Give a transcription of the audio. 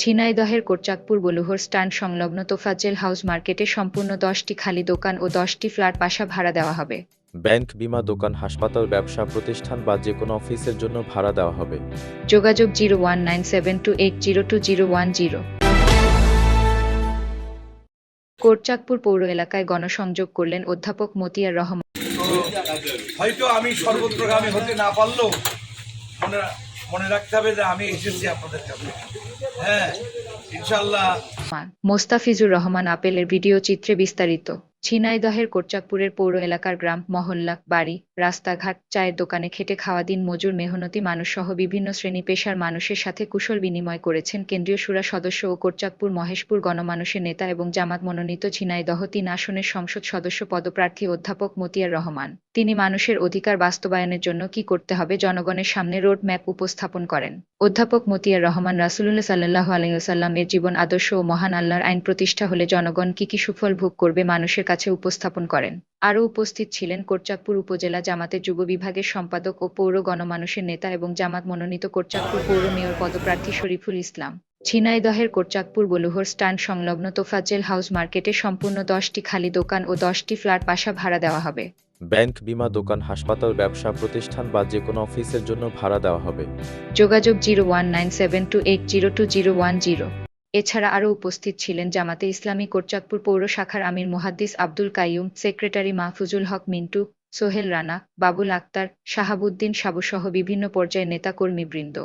ঝিনাইদহের কোটচাঁদপুর বলুহর স্ট্যান্ড সংলগ্ন তোফাজ্জেল হাউস মার্কেটে সম্পূর্ণ দশটি খালি দোকান ও দশটি ফ্ল্যাট পাশা ভাড়া দেওয়া হবে। ব্যাংক বিমা দোকান হাসপাতাল ব্যবসা প্রতিষ্ঠান বা যে কোনো অফিসের জন্য ভাড়া দেওয়া হবে। যোগাযোগ zero one nine seven two eight zero two zero one zero. Kotchandpur পৌর এলাকায় গণসংযোগ করলেন অধ্যাপক মতিয়ার রহমান। হয়তো আমি সর্বত্রগামী হতে না পারলেও মনে রাখতে হবে যে আমি এসেছি আপনাদের কাছে। হ্যাঁ। মোস্তাফিজুর রহমান আপেলের ভিডিও চিত্রে বিস্তারিত। ঝিনাইদহের কোটচাঁদপুরের পৌর এলাকার গ্রাম, মহল্লা, বাড়ি, রাস্তাঘাট, চায়ের দোকানে খেটে খাওয়া দিন মজুর মেহনতি মানুষসহ বিভিন্ন শ্রেণি পেশার মানুষের সাথে কুশল বিনিময় করেছেন কেন্দ্রীয় সুরা সদস্য ও কোটচাঁদপুর মহেশপুর গণমানুষের নেতা এবং জামাত মনোনীত ঝিনাইদহ তিন আসনের সংসদ সদস্য পদপ্রার্থী অধ্যাপক মতিয়ার রহমান। তিনি মানুষের অধিকার বাস্তবায়নের জন্য কি করতে হবে জনগণের সামনে রোড ম্যাপ উপস্থাপন করেন। অধ্যাপক মতিয়ার রহমান রাসুলুল্লাহ সাল্লাহ আলাইসাল্লাম এর জীবন আদর্শ ও মহান আল্লাহর আইন প্রতিষ্ঠা হলে জনগণ কি কি সুফল ভোগ করবে মানুষের কাছে উপস্থাপন করেন। আরও উপস্থিত ছিলেন কোটচাঁদপুর উপজেলা জামাতের যুব বিভাগের সম্পাদক ও পৌর গণমানুষের নেতা এবং জামাত মনোনীত কোটচাঁদপুর পৌর মেয়র পদপ্রার্থী শরীফুল ইসলাম। ঝিনাইদহের কোটচাঁদপুর বলুহর স্ট্যান্ড সংলগ্ন তোফাজ্জেল হাউস মার্কেটে সম্পূর্ণ দশটি খালি দোকান ও দশটি ফ্ল্যাট পাশা ভাড়া দেওয়া হবে। ব্যাংক, বিমা, দোকান, হাসপাতাল, ব্যবসা, প্রতিষ্ঠান বা যে কোনো অফিসের জন্য ভাড়া দেওয়া হবে। যোগাযোগ zero one nine seven two eight zero two zero one zero. এছাড়া আরও উপস্থিত ছিলেন জামাতে ইসলামী কোটচাঁদপুর পৌর শাখার আমির মুহাদ্দিস আব্দুল কাইয়ুম, সেক্রেটারি মাহফুজুল হক মিন্টু, সোহেল রানা, বাবুল আক্তার, শাহাবুদ্দিন সাবুসহ বিভিন্ন পর্যায়ের নেতাকর্মীবৃন্দ।